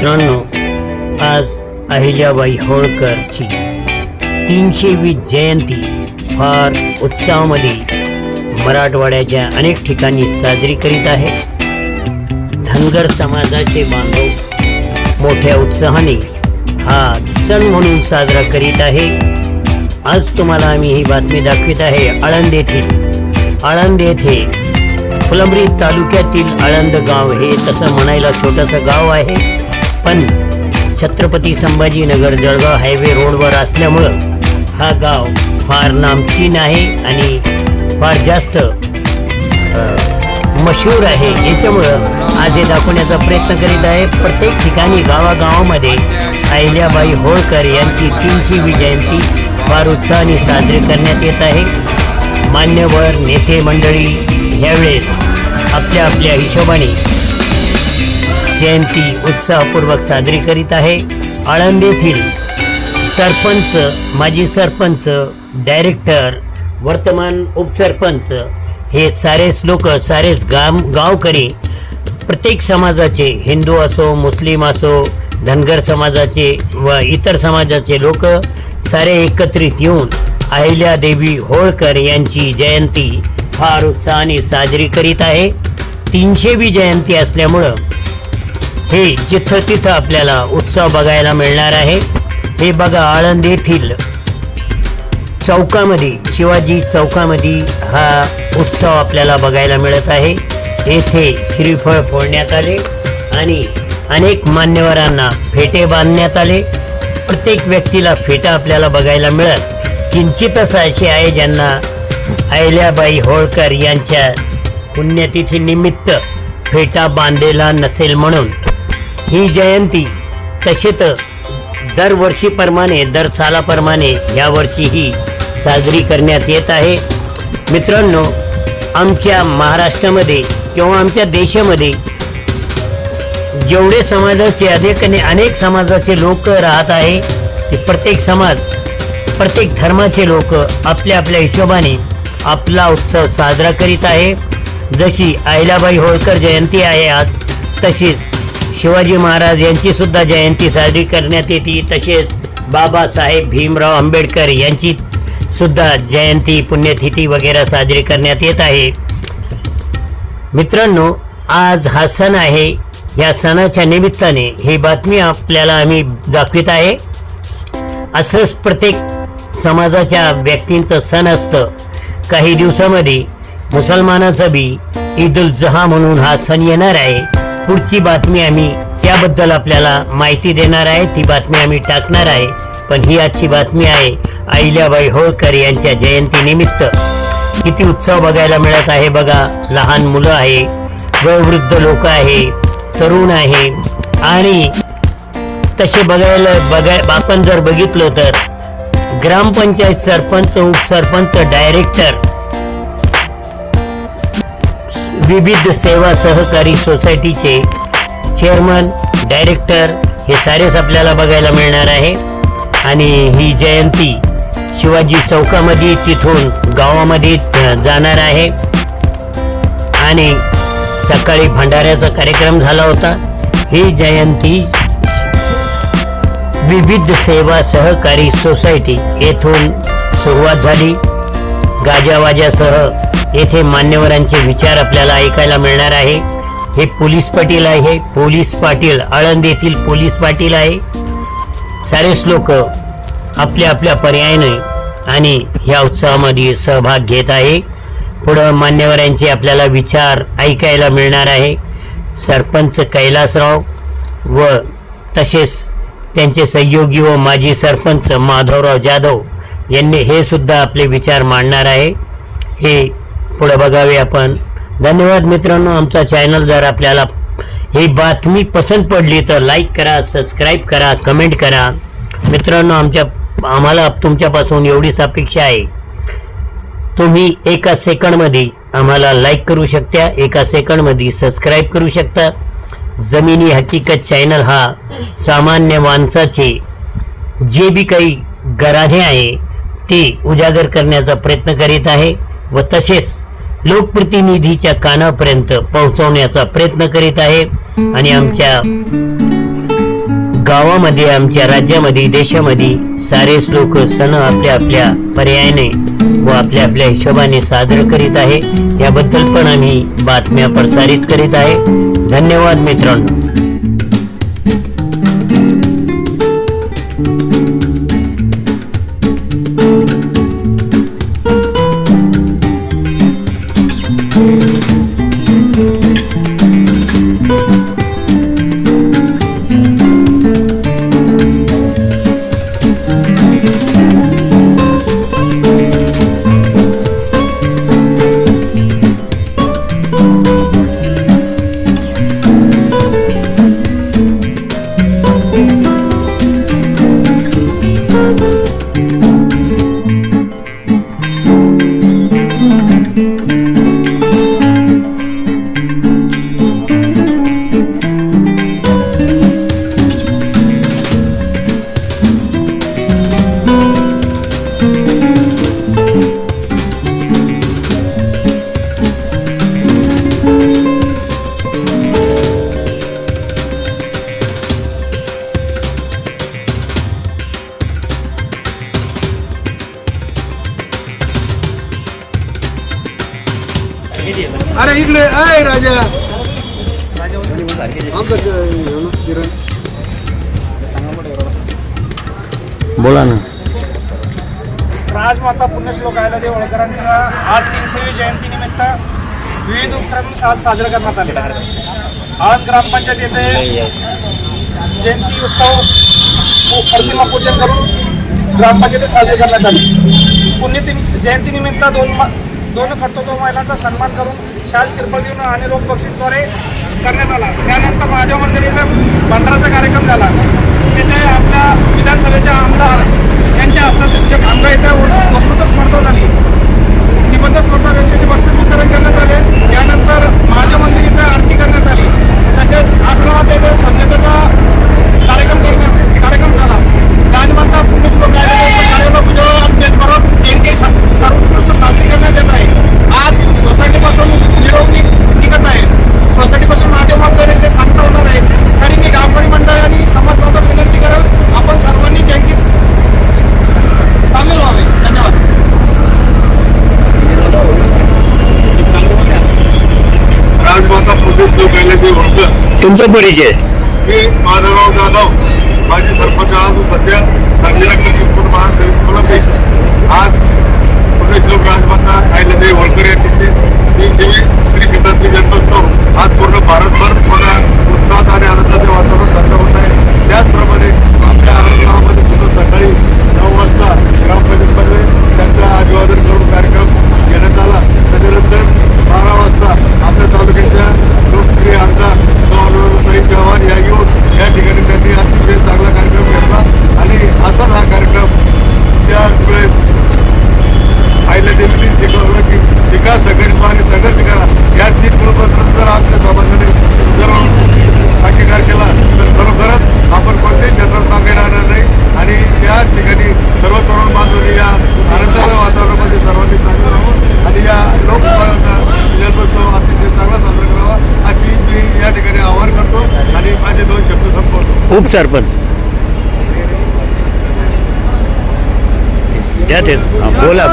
मित्रांनो आज अहिल्याबाई होळकरची तीनशेवी जयंती फार उत्साहामध्ये मराठवाड्याच्या अनेक ठिकाणी साजरी करीत आहे. धनगर समाजाचे बांधव मोठ्या उत्साहाने हा सण म्हणून साजरा करीत आहे. आज तुम्हाला आम्ही ही बातमी दाखवित आहे आळंद येथील. आळंद येथे फुलंब्री तालुक्यातील आळंद गाव हे तसं म्हणायला छोटंसं गाव आहे. पण छत्रपती संभाजीनगर जळगाव हायवे रोडवर असल्यामुळं हा गाव फार नामचीन आहे आणि फार जास्त मशहूर आहे. याच्यामुळं आज हे दाखवण्याचा प्रयत्न करीत आहे प्रत्येक ठिकाणी गावागावामध्ये अहिल्याबाई होळकर यांची तीनशेवी जयंती फार उत्साहाने साजरी करण्यात येत आहे. मान्यवर नेते मंडळी ह्यावेळेस आपल्या आपल्या हिशोबाने जयंती उत्साहपूर्वक साजरी करीत आहे. आळंद येथील सरपंच माजी सरपंच डायरेक्टर वर्तमान उपसरपंच हे सारेच लोक सारेच गाम गावकरी प्रत्येक समाजाचे हिंदू असो मुस्लिम असो धनगर समाजाचे व इतर समाजाचे लोक सारे एकत्रित येऊन अहिल्या देवी होळकर यांची जयंती फार उत्साहाने साजरी करीत आहे. तीनशेवी जयंती असल्यामुळं हे जिथं तिथं आपल्याला उत्सव बघायला मिळणार आहे हे बघा आळंद येथील चौकामध्ये शिवाजी चौकामध्ये हा उत्सव आपल्याला बघायला मिळत आहे. येथे श्रीफळ फोडण्यात आले आणि अनेक मान्यवरांना फेटे बांधण्यात आले. प्रत्येक व्यक्तीला फेटा आपल्याला बघायला मिळत. किंचितच असे आहे ज्यांना अहिल्याबाई होळकर यांच्या पुण्यतिथी निमित्त फेटा बांधलेला नसेल म्हणून. ही जयंती तशी तर दरवर्षीप्रमाणे दर सालाप्रमाणे यावर्षीही साजरी करण्यात येत आहे. मित्रांनो आमच्या महाराष्ट्रामध्ये किंवा आमच्या देशामध्ये जेवढे समाजाचे अनेक आणि अनेक समाजाचे लोक राहत आहे ते प्रत्येक समाज प्रत्येक धर्माचे लोक आपल्या आपल्या हिशोबाने आपला उत्सव साजरा करीत आहे. जशी अहिल्याबाई होळकर जयंती आहे आज तशीच शिवाजी महाराज यांची सुद्धा जयंती साजरी करण्यात येते. तसेच बाबासाहेब भीमराव आंबेडकर यांची सुद्धा जयंती पुण्यतिथी वगैरे साजरी करण्यात येत आहे. मित्रांनो आज हा सण आहे. या सणाच्या निमित्ताने ही बातमी आपल्याला आम्ही दाखवित आहे. असंच प्रत्येक समाजाच्या व्यक्तींचं सण असतं. काही दिवसामध्ये मुसलमानाचा बी ईद उल जहा म्हणून हा सण येणार आहे. पुढची बातमी आम्ही त्याबद्दल आपल्याला माहिती देणार आहे. ती बातमी आम्ही टाकणार आहे. पण ही आजची बातमी आहे अहिल्याबाई होळकर यांच्या जयंतीनिमित्त. किती उत्सव बघायला मिळत आहे बघा. लहान मुलं आहे वयोवृद्ध लोक आहे तरुण आहे. आणि तसे बघायला बघाय आपण जर बघितलं तर ग्रामपंचायत सरपंच उपसरपंच डायरेक्टर विविध सेवा सहकारी सोसायटीचे चेअरमन डायरेक्टर हे सारेच आपल्याला बघायला मिळणार आहे. आणि ही जयंती शिवाजी चौकामध्ये तिथून गावामध्ये जाणार आहे. आणि सकाळी भंडाऱ्याचा कार्यक्रम झाला होता. ही जयंती विविध सेवा सहकारी सोसायटी येथून सुरुवात झाली. गाजावाजासह येथे मान्यवरांचे विचार आपल्याला ऐकायला मिळणार आहे. हे पोलीस पाटील आहे. पोलीस पाटील आळंद येथील पोलीस पाटील आहे. सारेच लोक आपल्या आपल्या पर्यायाने आणि ह्या उत्सवामध्ये सहभाग घेत आहे. पुढं मान्यवरांचे आपल्याला विचार ऐकायला मिळणार आहे. सरपंच कैलासराव व तसेच त्यांचे सहयोगी व माजी सरपंच माधवराव जाधव यांनी हे सुद्धा आपले विचार मांडणार आहे. हे पुढे बघावे आपण. धन्यवाद मित्रांनो आमचा चॅनल जर आपल्याला ही बातमी पसंत पडली तर लाईक करा सबस्क्राईब करा कमेंट करा. मित्रांनो आमच्या आम्हाला तुमच्यापासून एवढीच अपेक्षा आहे. तुम्ही एका सेकंडमध्ये आम्हाला लाईक करू शकता एका सेकंडमध्ये सबस्क्राईब करू शकता. जमिनी हकीकत चॅनल हा सामान्य माणसाचे जे बी काही गराणे आहे ते उजागर करण्याचा प्रयत्न करीत आहे. व तसेच लोकप्रतिनिधीच्या कानापर्यंत पोहोचवण्याचा प्रयत्न करीत आहे. आणि आमच्या गावामध्ये आमच्या राज्यामध्ये देशामध्ये सारेच लोक सण आपल्या आपल्या पर्यायाने व आपल्या आपल्या हिशोबाने साजरं करीत आहे. याबद्दल पण आम्ही बातम्या प्रसारित करीत आहे. धन्यवाद मित्रांनो. अरे इकडे अय राजा. हे बोला ना. राजमाता पुण्यश्लोक अहिल्यादेवी होळकरांच्या आज तीनशेवी जयंतीनिमित्त विविध उपक्रम साज साजरे करण्यात आले. आळंद ग्रामपंचायत येथे जयंती उत्सव प्रतिमा पूजन करून ग्रामपंचायतीत साजरी करण्यात आली. पुण्यतिन जयंतीनिमित्त दोन म- दोन कर्तृत्व महिलांचा सन्मान करून शाल शिल्प देऊन आणि रोख बक्षीसद्वारे करण्यात आला. त्यानंतर महादेव मंदिर इथं भंडाराचा कार्यक्रम झाला. तिथे आपल्या विधानसभेचे आमदार यांच्या हस्ते जे भांगा इथं वक्तृत्व स्पर्धा झाली निबंध स्पर्धा झाली त्याचे बक्षीस वितरण करण्यात आले यानंतर महादेव मंदिर इथं आरती करण्यात आली तसेच आश्रमात इथे स्वच्छतेचा कार्यक्रम करण्यात कार्यक्रम झाला राजमाता पुण्यश्लोक कार्यालयाचा कार्यक्रम उजळला आज त्याचबरोबर जयंती स- सर्वोत्कृष्ट साजरी करण्यात येत आहे आज सोसायटीपासून निरोप नि- निघत आहे सोसायटीपासून महादेव मंदिर इथे सांगता होणार आहे तरी मी गावकरी मंडळी आणि समाज बांधव विनंती करेल आपण सर्वांनी जयंतीत सामील व्हावे धन्यवाद राजमाता पोलीस तुमचा परिचय. मी माधवराव जाधव. माझी सरपंच असून सध्या कुटुंब महासेविक कोल्हापूर आज पोलीस लोक राजमाता अहिल्यादेवी होळकर या तिथे तीनशेवी श्री क्षेत्रातली जन्मोत्सव आज पूर्ण भारतभर पूर्ण उत्साहात आणि आनंदाचे वातावरण ઉપસરપંચ જ્યાંથી બોલા